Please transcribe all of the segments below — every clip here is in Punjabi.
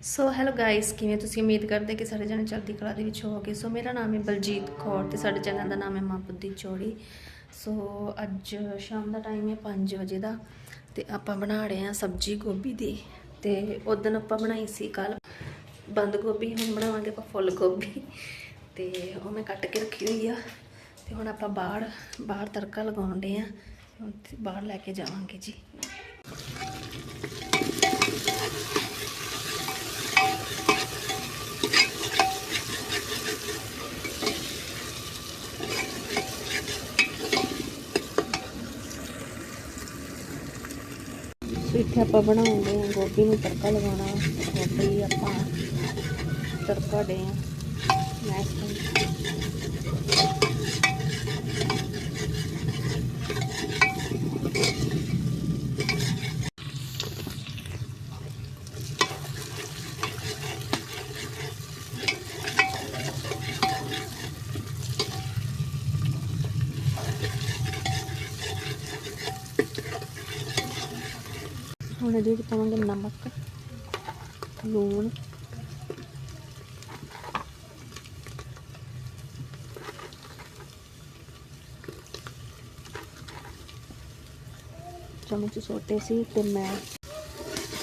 ਸੋ ਹੈਲੋ ਗਾਇਸ ਕਿਵੇਂ ਤੁਸੀਂ ਉਮੀਦ ਕਰਦੇ ਕਿ ਸਾਡੇ ਜਣੇ ਚੜ੍ਹਦੀ ਕਲਾ ਦੇ ਵਿੱਚ ਹੋਵੋਗੇ? ਸੋ ਮੇਰਾ ਨਾਮ ਹੈ ਬਲਜੀਤ ਕੌਰ ਤੇ ਸਾਡੇ ਚੈਨਲ ਦਾ ਨਾਮ ਹੈ ਮਾਂ ਬੁੱਧੀ ਚੋੜੀ। ਸੋ ਅੱਜ ਸ਼ਾਮ ਦਾ ਟਾਈਮ ਹੈ 5 ਵਜੇ ਦਾ ਤੇ ਆਪਾਂ ਬਣਾ ਰਹੇ ਹਾਂ ਸਬਜੀ ਗੋਭੀ ਦੀ ਤੇ ਉਦੋਂ ਆਪਾਂ ਬਣਾਈ ਸੀ ਕੱਲ ਬੰਦ ਗੋਭੀ, ਹੁਣ ਬਣਾਵਾਂਗੇ ਆਪਾਂ ਫੁੱਲ ਗੋਭੀ। ਤੇ ਉਹ ਮੈਂ ਕੱਟ ਕੇ ਰੱਖੀ ਹੋਈ ਆ ਤੇ ਹੁਣ ਆਪਾਂ ਬਾਹਰ ਬਾਹਰ ਤੜਕਾ ਲਗਾਉਂਦੇ ਆ ਹੁਣ ਬਾਹਰ ਲੈ ਕੇ ਜਾਵਾਂਗੇ ਜੀ। ਇੱਥੇ ਆਪਾਂ ਬਣਾਉਂਦੇ ਹਾਂ ਗੋਭੀ ਨੂੰ ਤੜਕਾ ਲਗਾਉਣਾ ਗੋਭੀ ਆਪਾਂ ਤੜਕਾ ਦੇ ਆ ਮੈਸ਼ ਇਹਦੇ ਵਿੱਚ ਪਾਵਾਂਗੇ ਨਮਕ, ਲੂਣ। ਚਮਚ ਛੋਟੇ ਸੀ ਤੇ ਮੈਂ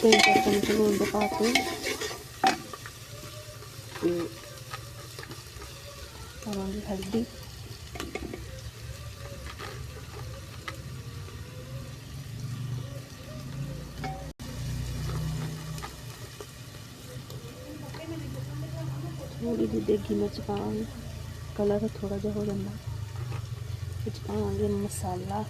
ਤਿੰਨ ਚਾਰ ਚਮਚ ਲੂਣ ਦੇ ਪਾ ਕੇ ਤੇ ਪਾਵਾਂਗੇ ਹਲਦੀ। ਥੋੜੀ ਜਿਹੀ ਦੇਗੀ ਮਿਰਚ ਪਾਵਾਂਗੇ ਕਲਰ ਥੋੜਾ ਜਿਹਾ ਹੋ ਜਾਂਦਾ। ਵਿੱਚ ਪਾਵਾਂਗੇ ਮਸਾਲਾ।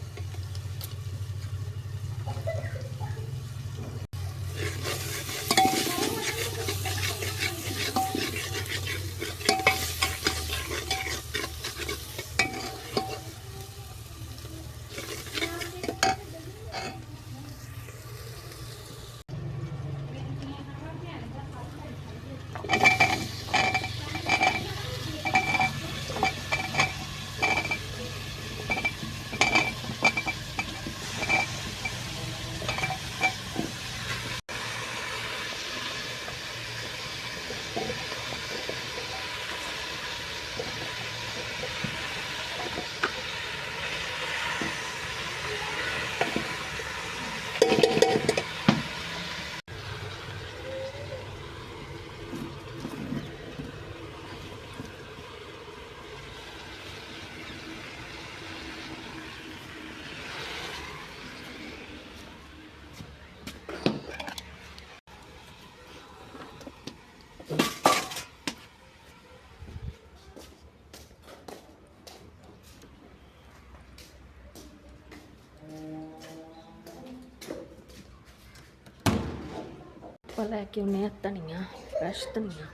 ਆਪਾਂ ਲੈ ਕੇ ਆਉਨੇ ਆ ਧਨੀਆ ਫਰੈਸ਼ ਧਨੀਆ।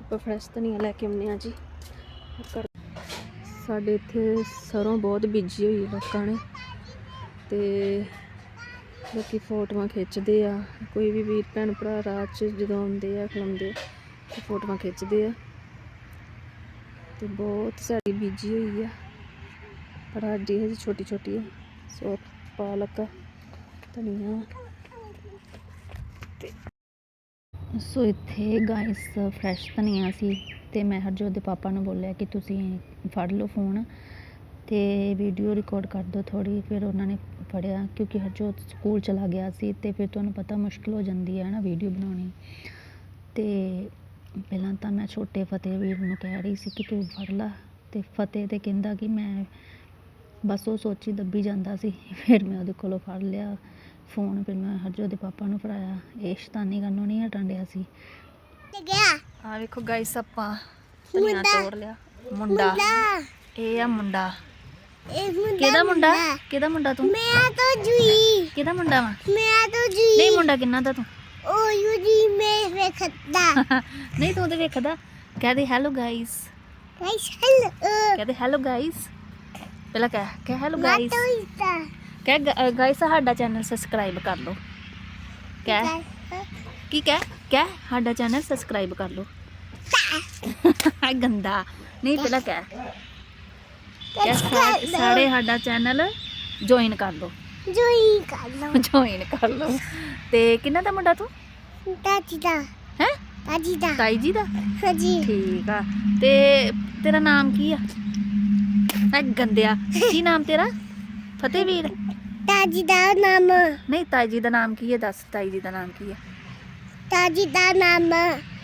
ਆਪਾਂ ਫਰੈਸ਼ ਧਨੀਆ ਲੈ ਕੇ ਆਉਨੇ ਆ ਜੀ। ਸਾਡੇ ਇੱਥੇ ਸਰੋਂ ਬਹੁਤ ਬੀਜੀ ਹੋਈ ਲੋਕਾਂ ਨੇ ਤੇ ਲੋਕੀ ਫੋਟੋਆਂ ਖਿੱਚਦੇ ਆ। ਕੋਈ ਵੀ ਵੀਰ ਭੈਣ ਭਰਾ ਰਾਤ 'ਚ ਜਦੋਂ ਆਉਂਦੇ ਆ ਖਲਮਦੇ ਤੇ ਫੋਟੋਆਂ ਖਿੱਚਦੇ ਆ। ਤੇ ਬਹੁਤ ਸਾਰੀ ਬੀਜੀ ਹੋਈ ਆ। ਪਰ ਸਾਡੀ ਹਜੇ ਛੋਟੀ ਛੋਟੀ ਆ। ਸੋ ਪਾਲਕ, ਧਨੀਆ ਤੇ ਸੋ ਇੱਥੇ ਗਾਇਸ ਫਰੈਸ਼ ਧਨੀਆ ਸੀ ਤੇ ਮੈਂ ਹਰਜੋਤ ਦੇ ਪਾਪਾ ਨੂੰ ਬੋਲਿਆ ਕਿ ਤੁਸੀਂ ਫੜ ਲਓ ਫੋਨ ਤੇ ਵੀਡੀਓ ਰਿਕਾਰਡ ਕਰ ਦਿਓ ਥੋੜੀ ਫਿਰ ਉਹਨਾਂ ਨੇ ਫੜਿਆ ਕਿਉਂਕਿ ਹਰਜੋਤ ਸਕੂਲ ਚਲਾ ਗਿਆ ਸੀ ਤੇ ਫਿਰ ਤੁਹਾਨੂੰ ਪਤਾ ਮੁਸ਼ਕਿਲ ਹੋ ਜਾਂਦੀ ਹੈ ਨਾ ਵੀਡੀਓ ਬਣਾਉਣੀ। ਤੇ ਪਹਿਲਾਂ ਤਾਂ ਮੈਂ ਛੋਟੇ ਫਤਿਹ ਵੀਰ ਨੂੰ ਕਹਿ ਰਹੀ ਸੀ ਕਿ ਤੂੰ ਫੜ ਲਾ ਤੇ ਫਤਿਹ ਤੇ ਕਹਿੰਦਾ ਕਿ ਮੈਂ ਬਸ ਉਹ ਸੋਚੀ ਦੱਬੀ ਜਾਂਦਾ ਸੀ। ਫਿਰ ਮੈਂ ਉਹਦੇ ਕੋਲੋਂ ਫੜ ਲਿਆ ਫੋਨ ਫਿਰ ਮੈਂ ਹਰਜੋਤ ਦੇ ਪਾਪਾ ਨੂੰ ਫੜਾਇਆ। ਇਹ ਸ਼ੈਤਾਨੀ ਕਰਨੋਂ ਨਹੀਂ ਹਟਣ ਡਿਆ ਸੀ। ਗਿਆ। ਆ ਵੇਖੋ ਗਾਇਸ ਆਪਾਂ ਧਨੀਆ ਤੋੜ ਲਿਆ। ਮੁੰਡਾ। ਇਹ ਆ ਮੁੰਡਾ। ਇਹ ਮੁੰਡਾ ਕਿਹਦਾ ਮੁੰਡਾ। ਕਿਹਦਾ ਮੁੰਡਾ ਤੂੰ? ਮੈਂ ਤਾਂ ਜੂਈ। ਕਿਹਦਾ ਮੁੰਡਾ ਵਾ? ਮੈਂ ਤਾਂ ਜੂਈ। ਨਹੀਂ ਮੁੰਡਾ ਕਿੰਨਾ ਦਾ ਤੂੰ? ਉਹ ਯੂ ਜੀ ਮੈਂ ਵੇਖਦਾ। ਨਹੀਂ ਤੂੰ ਤੇ ਵੇਖਦਾ। ਕਹਦੇ ਹੈਲੋ ਗਾਇਸ ਗਾਇਸ ਹੈਲੋ ਕਹਦੇ ਹੈਲੋ ਗਾਇਸ ਪਹਿਲਾਂ ਕਹਿ ਕਹਿ ਹੈਲੋ ਗਾਇਸ ਕਹਿ ਗਾਇਸ ਸਾਡਾ ਚੈਨਲ ਸਬਸਕ੍ਰਾਈਬ ਕਰ ਲਓ। ਕਹਿ। ਕੀ ਕਹਿ? ਕਹਿ ਸਾਡਾ ਚੈਨਲ ਸਬਸਕ੍ਰਾਈਬ ਕਰ ਲਓ। ਆ ਗੰਦਾ। ਨਹੀਂ ਪਹਿਲਾਂ ਕਹਿ। ਸਾਰੇ ਸਾਡਾ ਚੈਨਲ ਜੁਆਇਨ ਕਰ ਲਓ। ਜੁਈ ਕਰ ਲਓ। ਜੁਆਇਨ ਕਰ ਲਓ। ਤੇ ਕਿੰਨਾ ਦਾ ਮੁੰਡਾ ਤੂੰ? ਦਾਦੀ ਦਾ। ਹੈ? ਦਾਦੀ ਦਾ। ਤਾਈ ਜੀ ਦਾ? ਹਾਂਜੀ। ਠੀਕ ਆ। ਤੇ ਤੇਰਾ ਨਾਮ ਕੀ ਆ? ਐ ਗੰਦਿਆ। ਕੀ ਨਾਮ ਤੇਰਾ? ਫਤਿਹਵੀਰ। ਦਾਦੀ ਦਾ ਨਾਮ। ਨਹੀਂ ਤਾਈ ਜੀ ਦਾ ਨਾਮ ਕੀ ਹੈ ਦੱਸ ਤਾਈ ਜੀ ਦਾ ਨਾਮ ਕੀ ਹੈ ਦਾਦੀ ਦਾ ਨਾਮ।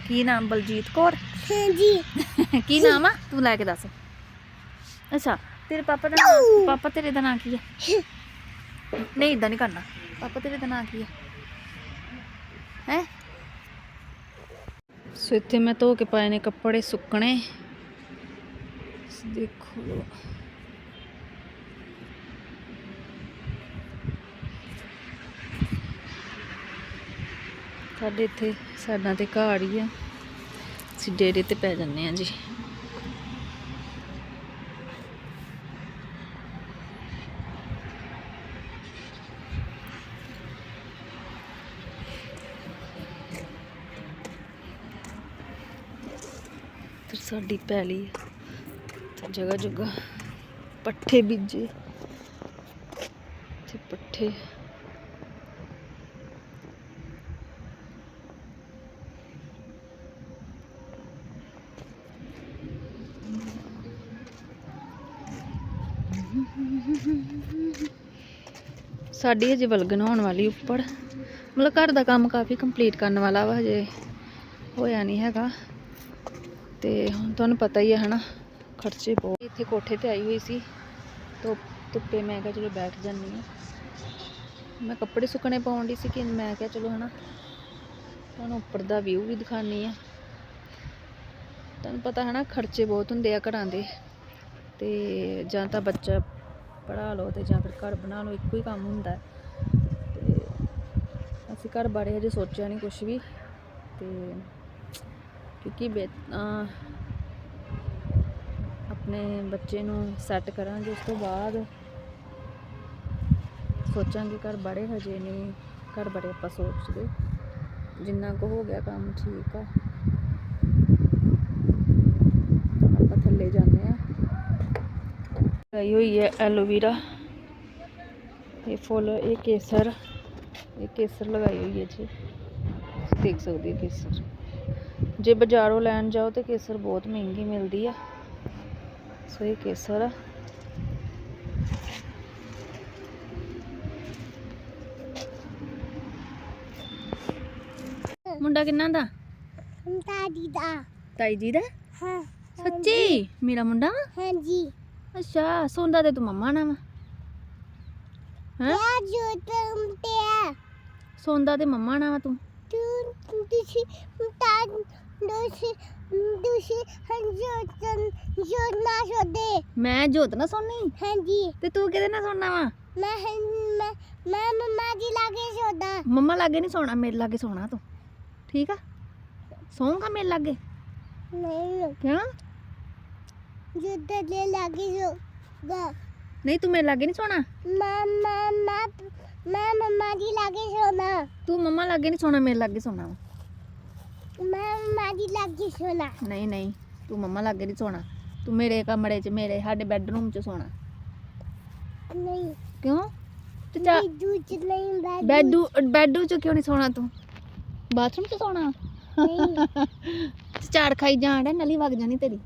ਕੀ ਨਾਮ? ਬਲਜੀਤ ਕੌਰ? ਹਾਂਜੀ। ਕੀ ਨਾਮ ਆ? ਤੂੰ ਲੈ ਕੇ ਦੱਸ। ਅੱਛਾ ਤੇਰੇ ਪਾਪਾ ਦਾ ਨਾਮ ਪਾਪਾ ਤੇਰੇ ਦਾ ਨਾਮ ਕੀ ਹੈ ਨਹੀਂ ਇਦਾਂ ਨਹੀਂ ਕਰਨਾ। ਪਾਪਾ, ਤੇਰੇ ਦਾ ਨਾਮ ਕੀ ਹੈ ਹੈ? ਸੋ ਇੱਥੇ ਮੈਂ ਧੋ ਕੇ ਪਾਏ ਨੇ ਕੱਪੜੇ ਸੁੱਕਣੇ। ਦੇਖੋ। ਸਾਡੇ ਇੱਥੇ ਸਾਡਾ ਤੇ ਘਰ ਹੀ ਆ। ਅਸੀਂ ਡੇਰੇ ਤੇ ਪੈ ਜੰਨੇ ਆ ਜੀ। ਸਾਡੀ ਪੈਲੀ ਤੇ ਜਗ੍ਹਾ ਜਗ੍ਹਾ ਪੱਠੇ ਬੀਜੇ। ਤੇ ਪੱਠੇ। ਸਾਡੀ ਹਜੇ ਵਲਗਣ ਹੋਣ ਵਾਲੀ ਉੱਪਰ। ਮਤਲਬ ਘਰ ਦਾ ਕੰਮ ਕਾਫੀ ਕੰਪਲੀਟ ਕਰਨ ਵਾਲਾ ਵਾ ਹਜੇ। ਹੋਇਆ ਨਹੀਂ ਹੈਗਾ। ਤੇ ਹੁਣ ਤੁਹਾਨੂੰ ਪਤਾ ਹੀ ਹੈ ਹਨਾ, ਖਰਚੇ ਬਹੁਤ। ਇੱਥੇ ਕੋਠੇ ਤੇ ਆਈ ਹੋਈ ਸੀ ਧੁੱਪ ਧੁੱਪੇ ਮੈਂ ਕਿਹਾ ਚਲੋ ਬੈਠ ਜਾਂਦੀ ਹਾਂ। ਮੈਂ ਕੱਪੜੇ ਸੁੱਕਣੇ ਪਾਉਣ ਦੀ ਸੀ ਕਿ ਮੈਂ ਕਿਹਾ ਚਲੋ, ਹਨਾ, ਤੁਹਾਨੂੰ ਉੱਪਰ ਦਾ ਵਿਊ ਵੀ ਦਿਖਾਣੀ ਆ ਤੁਹਾਨੂੰ ਪਤਾ ਹੈ ਨਾ ਖਰਚੇ ਬਹੁਤ ਹੁੰਦੇ ਆ ਘਰਾਂ ਦੇ। ਤੇ ਜਾਂ ਤਾਂ ਬੱਚਾ ਪੜ੍ਹਾ ਲਓ ਤੇ ਜਾਂ ਫਿਰ ਘਰ ਬਣਾ ਲਓ, ਇੱਕੋ ਹੀ ਕੰਮ ਹੁੰਦਾ। ਹੈ। ਤੇ ਅਸੀਂ ਘਰ ਬਾਰੇ ਹਜੇ ਸੋਚਿਆ ਨਹੀਂ ਕੁਝ ਵੀ। ਤੇ ਕਿਉਂਕਿ ਬੇ- ਆਪਣੇ ਬੱਚੇ ਨੂੰ ਸੈੱਟ ਕਰਾਂਗੇ, ਉਸ ਤੋਂ ਬਾਅਦ ਸੋਚਾਂਗੇ ਘਰ ਬਾਰੇ ਹਜੇ ਨਹੀਂ ਘਰ ਬਾਰੇ ਆਪਾਂ ਸੋਚਦੇ। ਜਿੰਨਾ ਕੁ ਹੋ ਗਿਆ ਕੰਮ ਠੀਕ ਆ। ਆਪਾਂ ਥੱਲੇ ਜਾਂਦੇ ਆ। ਲਗਾਈ ਹੋਈ ਹੈ ਐਲੋਵੀਰਾ ਇਹ ਫੁੱਲ, ਇਹ ਕੇਸਰ ਇਹ ਕੇਸਰ ਲਗਾਈ ਹੋਈ ਹੈ ਜੀ। ਤੁਸੀਂ ਦੇਖ ਸਕਦੇ ਹੋ ਕੇਸਰ। ਜੇ ਬਾਜ਼ਾਰੋਂ ਲੈਣ ਜਾਓ ਤੇ ਕੇਸਰ ਬਹੁਤ ਮਹਿੰਗੀ ਮਿਲਦੀ ਆ। ਸੋ ਇਹ ਕੇਸਰ ਆ। ਮੁੰਡਾ ਕਿੰਨਾ ਦਾ? ਦਾਦੀ ਦਾ। ਤਾਈ ਜੀ ਦਾ? ਹਾਂ ਸੱਚੀ? ਮੇਰਾ ਮੁੰਡਾ? ਹਾਂਜੀ। ਅੱਛਾ ਸੌਂਦਾ ਤੇ ਤੂੰ ਮੰਮਾ ਨਾਲ ਵਾ। ਹੈਂ? ਜੋ ਤੇ ਸੌਂਦਾ ਤੇ ਮੰਮਾ ਨਾਲ ਵਾ ਤੂੰ। ਮੈਂ ਜੋਤ ਨਾ ਸੌਣੀ ਹਾਂਜੀ। ਤੇ ਤੂੰ ਕਿਹਦੇ ਨਾਲ ਸੌਣਾ ਵਾ? ਮੈਂ ਹੰ- ਮੈਂ ਮੈਂ ਮੰਮਾ ਜੀ ਲਾਗੇ ਛੋਦਾ ਮੰਮਾ ਲਾਗੇ ਨਹੀਂ ਸੌਣਾ ਮੇਰੇ ਲਾਗੇ ਸੌਣਾ ਤੂੰ। ਠੀਕ ਆ? ਸੌਂਗਾ ਮੇਰੇ ਲਾਗੇ? ਨਹੀਂ। ਕਿਉਂ? ਜੋ ਤੇ ਲਾਗੇ ਛੋਦਾ ਨਹੀਂ ਤੂੰ ਮੇਰੇ ਲਾਗੇ ਨਹੀਂ ਸੌਣਾ? ਮੈਂ ਮੈਂ ਮੈਂ ਮੈਂ ਮੰਮਾ ਜੀ ਲਾਗੇ ਸੋਣਾ। ਤੂੰ ਮੰਮਾ ਲਾਗੇ ਨਹੀਂ ਸੌਣਾ ਮੇਰੇ ਲਾਗੇ ਸੌਣਾ ਵਾ। ਮੈਂ ਮੰਮਾ ਜੀ ਲਾਗੇ ਸੋਣਾ। ਨਹੀਂ ਨਹੀਂ ਤੂੰ ਮੰਮਾ ਲਾਗੇ ਨਹੀਂ ਸੌਣਾ। ਤੂੰ ਮੇਰੇ ਕਮਰੇ 'ਚ ਮੇਰੇ ਸਾਡੇ ਬੈੱਡਰੂਮ 'ਚ ਸੌਣਾ। ਨਹੀਂ। ਕਿਉਂ? ਤੇ ਜਾ ਦੂਜ ਨਹੀਂ ਬੈਡ ਬੈੱਡੂ ਬੈੱਡੂ 'ਚ ਕਿਉਂ ਨਹੀਂ ਸੌਣਾ ਤੂੰ? ਬਾਥਰੂਮ 'ਚ ਸੌਣਾ? ਨਹੀਂ। ਚਾਰ ਖਾਈ ਜਾਣ ਡਿਆ ਨਲੀ ਵਗ ਜਾਣੀ ਤੇਰੀ।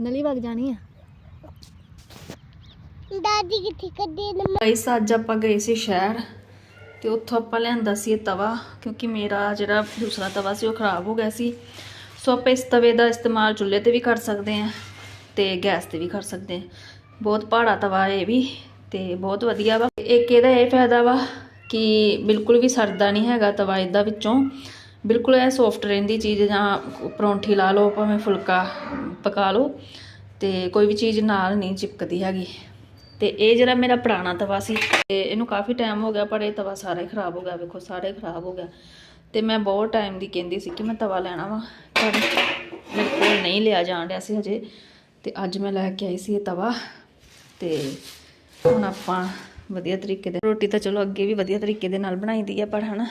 ਨਲੀ ਵਗ ਜਾਣੀ ਆ। ਦਾਦੀ ਕਿੱਥੇ ਕੱਢੇ ਨੇ? ਗਾਇਸ, ਅੱਜ ਆਪਾਂ ਗਏ ਸੀ ਸ਼ਹਿਰ ਤੇ ਉੱਥੋਂ ਆਪਾਂ ਲਿਆਂਦਾ ਸੀ ਇਹ ਤਵਾ, ਕਿਉਂਕਿ ਮੇਰਾ ਜਿਹੜਾ ਦੂਸਰਾ ਤਵਾ ਸੀ ਉਹ ਖਰਾਬ ਹੋ ਗਿਆ ਸੀ। ਸੋ ਆਪਾਂ ਇਸ ਤਵੇ ਦਾ ਇਸਤੇਮਾਲ ਚੁੱਲ੍ਹੇ ਤੇ ਵੀ ਕਰ ਸਕਦੇ ਹਾਂ ਤੇ ਗੈਸ ਤੇ ਵੀ ਕਰ ਸਕਦੇ ਹਾਂ। ਬਹੁਤ ਭਾੜਾ ਤਵਾ ਇਹ ਵੀ ਤੇ ਬਹੁਤ ਵਧੀਆ ਵਾ। ਇੱਕ ਇਹਦਾ ਇਹ ਫਾਇਦਾ ਵਾ ਕਿ ਬਿਲਕੁਲ ਵੀ ਸਰਦਾ ਨਹੀਂ ਹੈਗਾ ਤਵਾ ਇਹਦਾ ਵਿੱਚੋਂ। ਬਿਲਕੁਲ ਇਹ ਸੌਫਟ ਰਹਿੰਦੀ ਚੀਜ਼ ਜਾਂ ਪਰੌਂਠੀ ਲਾ ਲਓ, ਭਾਵੇਂ ਫੁਲਕਾ ਪਕਾ ਲਓ ਤੇ ਕੋਈ ਵੀ ਚੀਜ਼ ਨਾਲ ਨਹੀਂ ਚਿਪਕਦੀ ਹੈਗੀ। ਤੇ ਇਹ ਜਿਹੜਾ ਮੇਰਾ ਪੁਰਾਣਾ ਤਵਾ ਸੀ, ਤੇ ਇਹਨੂੰ ਕਾਫੀ ਟਾਈਮ ਹੋ ਗਿਆ, ਪਰ ਇਹ ਤਵਾ ਸਾਰਾ ਹੀ ਖਰਾਬ ਹੋ ਗਿਆ, ਵੇਖੋ, ਸਾਰਾ ਹੀ ਖਰਾਬ ਹੋ ਗਿਆ। ਤੇ ਮੈਂ ਬਹੁਤ ਟਾਈਮ ਦੀ ਕਹਿੰਦੀ ਸੀ ਕਿ ਮੈਂ ਤਵਾ ਲੈਣਾ ਵਾ, ਪਰ ਮੇਰੇ ਕੋਲ ਨਹੀਂ ਲਿਆ ਜਾਣ ਰਿਹਾ ਸੀ ਹਜੇ। ਤੇ ਅੱਜ ਮੈਂ ਲੈ ਕੇ ਆਈ ਸੀ ਇਹ ਤਵਾ, ਤੇ ਹੁਣ ਆਪਾਂ ਵਧੀਆ ਤਰੀਕੇ ਦੇ, ਰੋਟੀ ਤਾਂ ਚਲੋ ਅੱਗੇ ਵੀ ਵਧੀਆ ਤਰੀਕੇ ਦੇ ਨਾਲ ਬਣਾਈ ਦੀ ਆ, ਪਰ ਹਨਾ,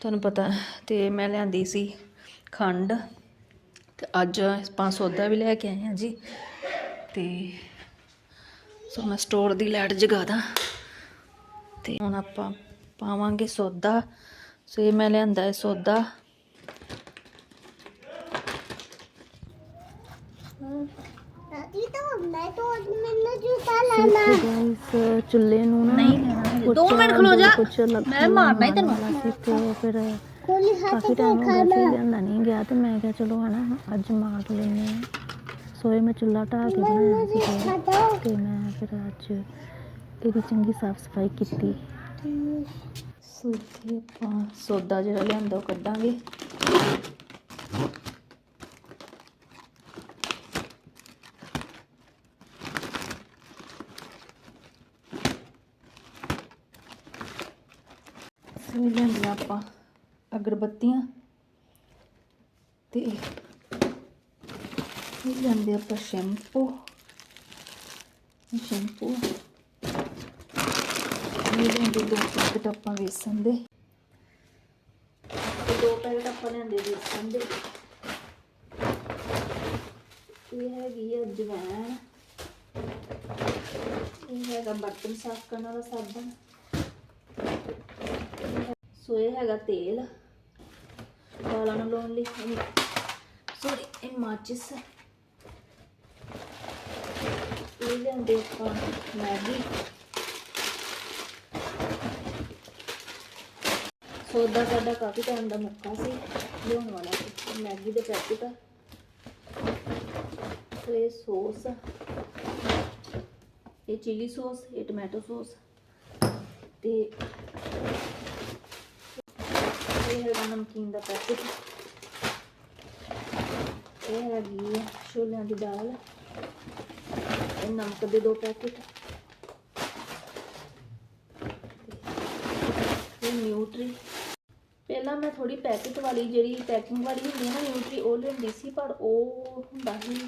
ਤੁਹਾਨੂੰ ਪਤਾ, ਤੇ ਮੈਂ ਲਿਆਂਦੀ ਸੀ ਖੰਡ, ਤੇ ਅੱਜ ਆਪਾਂ ਸੌਦਾ ਵੀ ਲੈ ਕੇ ਆਏ ਹਾਂ ਜੀ। ਤੇ ਸੋ ਮੈਂ ਸਟੋਰ ਦੀ ਲਾਈਟ ਜਗਾ ਦਾਂ ਤੇ ਹੁਣ ਆਪਾਂ ਪਾਵਾਂਗੇ ਸੌਦਾ। ਸੋ ਇਹ ਮੈਂ ਲਿਆਂਦਾ ਹੈ ਸੌਦਾ। ਦਾਦੀ ਤਾਂ ਮੈਂ ਤਾਂ ਮੈਨੂੰ ਜੂਤਾ ਲੈਣਾ ਗਾਇਸ ਚੁੱਲ੍ਹੇ ਨੂੰ ਨਾ ਨਹੀਂ ਲੈਣਾ ਕੁਛ 2 ਮਿੰਟ ਖਲੋ ਜਾ। ਕੁਛ ਲੱਗ ਮੈਂ ਮਾਰਨਾ ਹੀ ਤੈਨੂੰ। ਸੀ ਤੇ ਫਿਰ ਕੋਲੀ ਹੱਥ ਕਾਫੀ ਟਾਈਮ ਹੋ ਗਿਆ ਸੀ ਲਿਆਂਦਾ ਨਹੀਂ ਗਿਆ ਤੇ ਮੈਂ ਕਿਹਾ ਚਲੋ ਹਨਾ ਅੱਜ ਮਾਰ ਲੈਨੇ ਆ ਇਹ ਮੈਂ ਚੁੱਲ੍ਹਾ ਢਾਹ ਕੇ ਬਣਾਇਆ ਸੀ ਹਟੋ ਤੇ ਮੈਂ ਫਿਰ ਅੱਜ ਇਹਦੀ ਚੰਗੀ ਸਾਫ਼ ਸਫ਼ਾਈ ਕੀਤੀ। ਸੋ ਇੱਥੇ ਆਪਾਂ ਸੌਦਾ ਜਿਹੜਾ ਲਿਆਂਦਾ ਉਹ ਕੱਢਾਂਗੇ। ਸੋ ਲਿਆਂਦੀਆਂ ਆਪਾਂ ਅਗਰਬੱਤੀਆਂ ਤੇ ਇਹ ਲਿਆਂਦੇ ਆਪਾਂ ਸ਼ੈਂਪੂ ਸ਼ੈਂਪੂ ਇਹ ਲਿਆਂਦੇ ਦੋ ਪੈਕਟ ਆਪਾਂ ਵੇਸਣ ਦੇ ਦੋ ਪੈਕਟ ਆਪਾਂ ਲਿਆਂਦੇ ਵੇਸਣ ਦੇ ਇਹ ਹੈਗੀ ਆ ਜਵੈਣ ਇਹ ਹੈਗਾ ਬਰਤਨ ਸਾਫ਼ ਕਰਨ ਵਾਲਾ ਸਾਬਣ ਸੋ ਇਹ ਹੈਗਾ ਤੇਲ ਵਾਲਾਂ ਨੂੰ ਲਾਉਣ ਲਈ ਸੋਰੀ ਇਹ ਮਾਚਿਸ ਇਹ ਆਪਾਂ ਮੈਗੀ। ਸੌਦਾ ਸਾਡਾ ਕਾਫੀ ਟਾਈਮ ਦਾ ਮੁੱਕਾ ਸੀ ਲਿਆਉਣ ਵਾਲਾ ਸੀ, ਮੈਗੀ ਦੇ ਪੈਕਟ। ਤੇ ਇਹ ਸੌਸ, ਇਹ ਚਿਲੀ ਸੌਸ, ਇਹ ਟੋਮੈਟੋ ਸੌਸ ਤੇ ਇਹ ਹੈਗਾ ਨਮਕੀਨ ਦਾ ਪੈਕਟ। ਇਹ ਹੈਗੀ ਹੈ ਛੋਲਿਆਂ ਦੀ ਦਾਲ। ਇਹ ਨਮਕ ਦੇ ਦੋ ਪੈਕੇਟ। ਇਹ ਨਿਊਟਰੀ ਪਹਿਲਾਂ ਮੈਂ ਥੋੜੀ ਪੈਕਟ ਵਾਲੀ ਜਿਹੜੀ ਪੈਕਿੰਗ ਵਾਲੀ ਹੁੰਦੀ ਹੈ ਨਾ ਨਿਊਟਰੀ ਉਹ ਲੈਂਦੀ ਸੀ, ਪਰ ਉਹ ਹੁੰਦਾ ਸੀ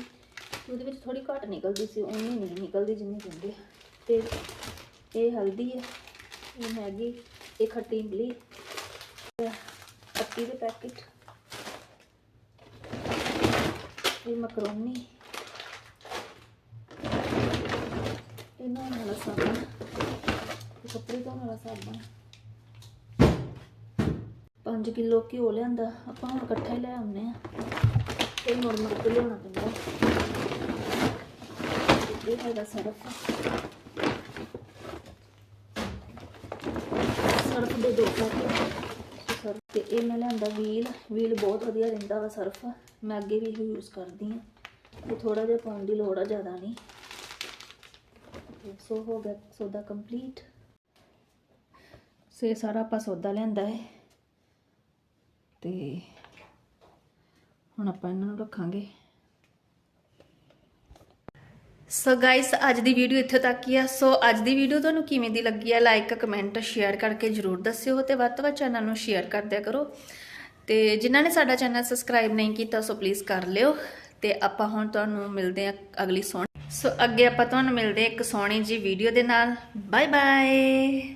ਉਹਦੇ ਵਿੱਚ ਥੋੜੀ ਘੱਟ ਨਿਕਲਦੀ ਸੀ ਉਨੀ ਨਹੀਂ ਨਿਕਲਦੀ ਜਿੰਨੀ ਕਹਿੰਦੇ ਆ। ਤੇ ਇਹ ਹਲਦੀ ਹੈ ਇਹ ਮੈਗੀ ਇਹ ਖੱਟੀ ਇਮਲੀ, ਪੱਤੀ ਦੇ ਪੈਕਟ, ਇਹ ਮਕਰੋਨੀ। ਇਹ ਨਾ ਵਾਲਾ ਸਾਬਣ। ਇਹ ਕੱਪੜੇ ਧੋਣ ਵਾਲਾ ਸਾਬਣ। 5 ਕਿਲੋ ਘਿਓ ਲਿਆਂਦਾ। ਆਪਾਂ ਹੁਣ ਇਕੱਠਾ ਹੀ ਲੈ ਆਉਂਦੇ ਆ ਇਹ ਮੁੜ ਮੁੜ ਕੇ ਲਿਆਉਣਾ ਪੈਂਦਾ। ਇਹ ਹੈਗਾ ਸਰਫ। ਸਰਫ ਦੇ ਦੋ ਪੈਕਟ ਸਰਫ ਤੇ ਇਹ ਮੈਂ ਲਿਆਂਦਾ ਵੀਲ। ਵੀਲ ਬਹੁਤ ਵਧੀਆ ਰਹਿੰਦਾ ਵਾ ਸਰਫ। ਮੈਂ ਅੱਗੇ ਵੀ ਇਹ ਯੂਜ਼ ਕਰਦੀ ਹਾਂ। ਤੇ ਥੋੜਾ ਜਿਹਾ ਪਾਉਣ ਦੀ ਲੋੜ ਆ, ਜ਼ਿਆਦਾ ਨਹੀਂ। ਤੇ ਸੋ ਹੋ ਗਿਆ, ਸੌਦਾ ਕੰਪਲੀਟ ਸੇ ਸਾਰਾ ਆਪਾਂ ਸੌਦਾ ਲਿਆਂਦਾ ਹੈ ਤੇ ਹੁਣ ਆਪਾਂ ਇਹਨਾਂ ਨੂੰ ਰੱਖਾਂਗੇ। ਸੋ ਗਾਇਸ ਅੱਜ ਦੀ ਵੀਡੀਓ ਇੱਥੇ ਤੱਕ ਹੀ ਆ। ਸੋ ਅੱਜ ਦੀ ਵੀਡੀਓ ਤੁਹਾਨੂੰ ਕਿਵੇਂ ਦੀ ਲੱਗੀ ਆ? ਲਾਈਕ ਕਮੈਂਟ ਸ਼ੇਅਰ ਕਰਕੇ ਜਰੂਰ ਦੱਸਿਓ ਤੇ ਵੱਧ ਤੋਂ ਵੱਧ ਚੈਨਲ ਨੂੰ ਸ਼ੇਅਰ ਕਰ ਦਿਆ ਕਰੋ। ਤੇ ਜਿਨ੍ਹਾਂ ਨੇ ਸਾਡਾ ਚੈਨਲ ਸਬਸਕ੍ਰਾਈਬ ਨਹੀਂ ਕੀਤਾ ਸੋ ਪਲੀਜ਼ ਕਰ ਲਿਓ। ਤੇ ਆਪਾਂ ਹੁਣ ਤੁਹਾਨੂੰ ਮਿਲਦੇ ਆ ਅਗਲੀ ਸੋਹਣੀ ਸੋ ਅੱਗੇ ਆਪਾਂ ਤੁਹਾਨੂੰ ਮਿਲਦੇ ਆ ਇੱਕ ਸੋਹਣੀ ਜੀ ਵੀਡੀਓ ਦੇ ਨਾਲ। Bye bye